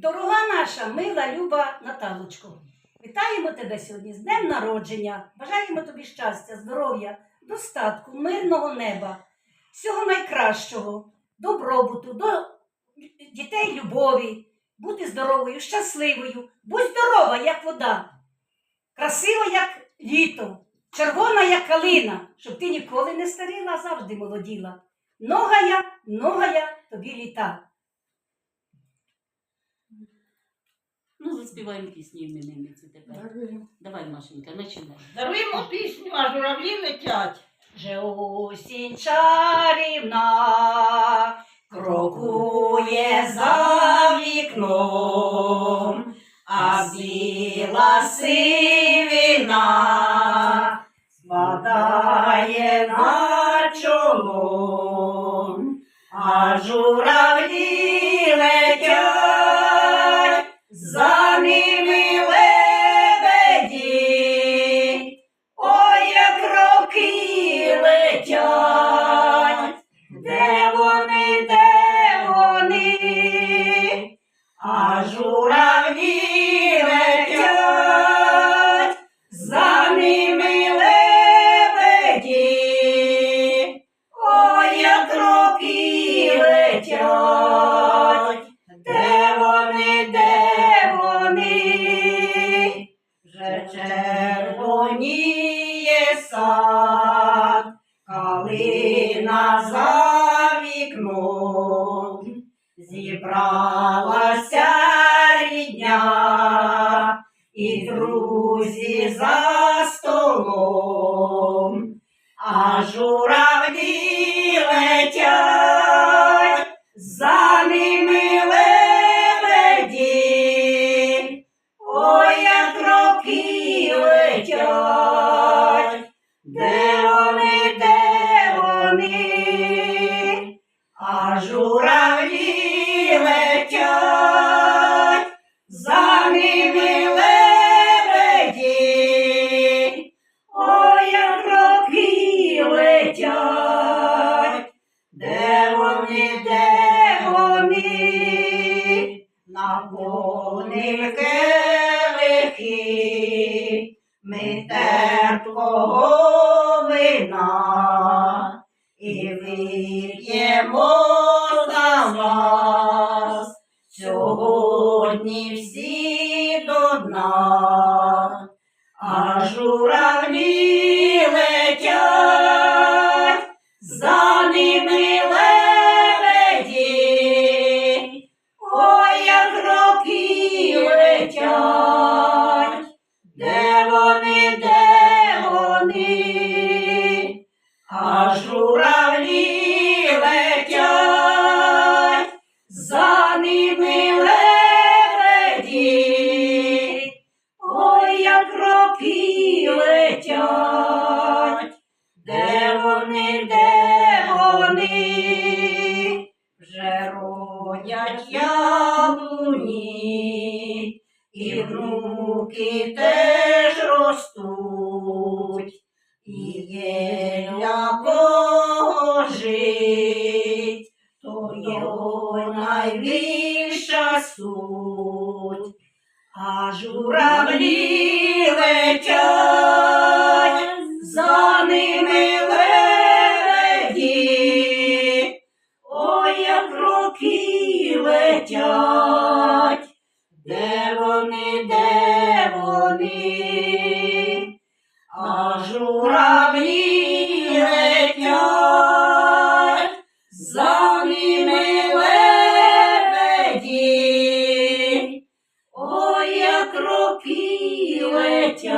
Дорога наша, мила, люба Наталочко, вітаємо тебе сьогодні з днем народження. Бажаємо тобі щастя, здоров'я, достатку, мирного неба, всього найкращого, добробуту, до дітей любові, бути здоровою, щасливою, будь здорова, як вода, красива, як літо, червона, як калина, щоб ти ніколи не старіла, завжди молоділа. Ногая, ногая тобі літа. Ну, заспіваємо пісні іменинниці тепер. Давай, Машенька, починай. Даруємо пісню, а журавлі летять. Вже осінь чарівна крокує за вікном, а біла сивина спадає на чоло, а журавлі а журавлі летять, за ними лебеді. Ой, як роки летять, де вони, де вони, вже червоніє сад, калина за вікном, зібралася друзі за столом, а журавлі летять, за ними лебеді. Як роки летять, де вони, де вони, а журавлі летять, наповнив келихи, ми терпкого вина, і вип'ємо за вас. Сьогодні всі до дна, а журавлі вони, де вони, а журавлі летять, за ними лебеді. Ой, як роки летять, де вони, де вони, вже родять яблуні, і внуки теж є для кого жить, то його найбільша суть. А журавлі летять, за лебеді. Ой, як роки летять,